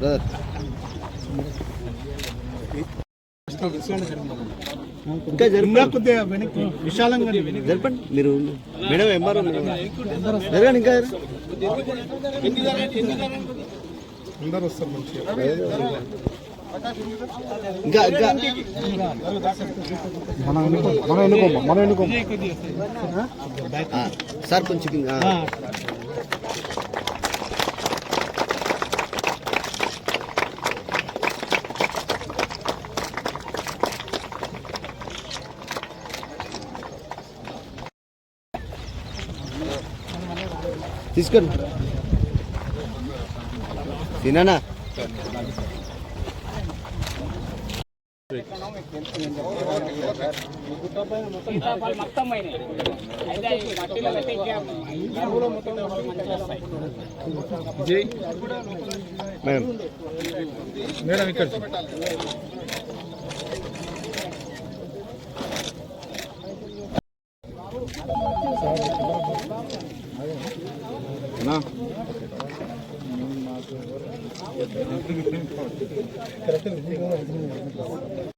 Good. ఇంకా వెనక్కి విశాలంగా జరపండి మీరు మేడం ఎంఆర్ఓ జరగండి ఇంకా అందరు వస్తారు మంచిగా ఇంకా ఇంకా మనం మనం ఎన్నుకోమా మనం ఎన్నుకోమా సార్ కొంచెం తీసుకోండి. తిననా? మేడం. మేడం ఇక్కడ கரெக்டாக